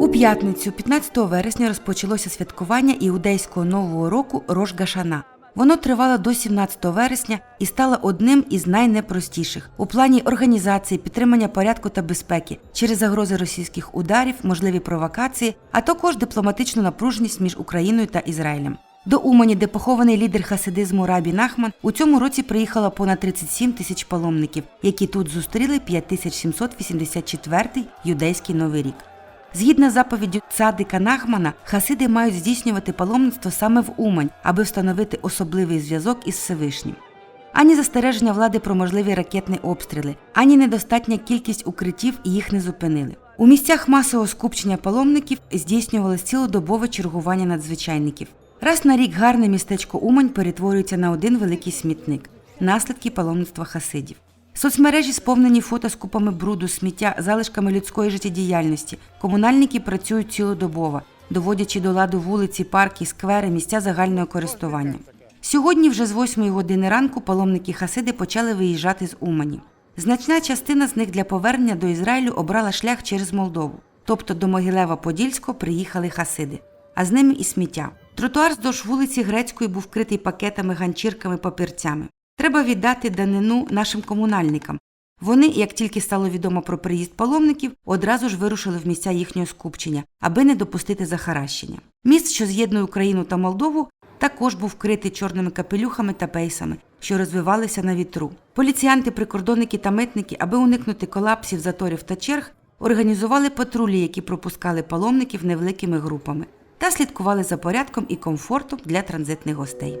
У п'ятницю, 15 вересня, розпочалося святкування іудейського нового року Рош Гашана. Воно тривало до 17 вересня і стало одним із найнепростіших у плані організації, підтримання порядку та безпеки через загрози російських ударів, можливі провокації, а також дипломатичну напруженість між Україною та Ізраїлем. До Умані, де похований лідер хасидизму Рабі Нахман, у цьому році приїхало понад 37 тисяч паломників, які тут зустріли 5784-й юдейський новий рік. Згідно заповіддю цадика Нахмана, хасиди мають здійснювати паломництво саме в Умань, аби встановити особливий зв'язок із Всевишнім. Ані застереження влади про можливі ракетні обстріли, ані недостатня кількість укриттів їх не зупинили. У місцях масового скупчення паломників здійснювалось цілодобове чергування надзвичайників. Раз на рік гарне містечко Умань перетворюється на один великий смітник наслідки паломництва хасидів. Соцмережі сповнені фото з купами бруду, сміття, залишками людської життєдіяльності. Комунальники працюють цілодобово, доводячи до ладу вулиці, парки, сквери, місця загального користування. Сьогодні, вже з 8 години ранку, паломники Хасиди почали виїжджати з Умані. Значна частина з них для повернення до Ізраїлю обрала шлях через Молдову, тобто до Могилева-Подільського приїхали Хасиди, а з ними і сміття. Тротуар здовж вулиці Грецької був вкритий пакетами, ганчірками, папірцями. Треба віддати данину нашим комунальникам. Вони, як тільки стало відомо про приїзд паломників, одразу ж вирушили в місця їхнього скупчення, аби не допустити захаращення. Міст, що з'єднує Україну та Молдову, також був вкритий чорними капелюхами та пейсами, що розвивалися на вітру. Поліціянти, прикордонники та митники, аби уникнути колапсів, заторів та черг, організували патрулі, які пропускали паломників невеликими групами, та слідкували за порядком і комфортом для транзитних гостей.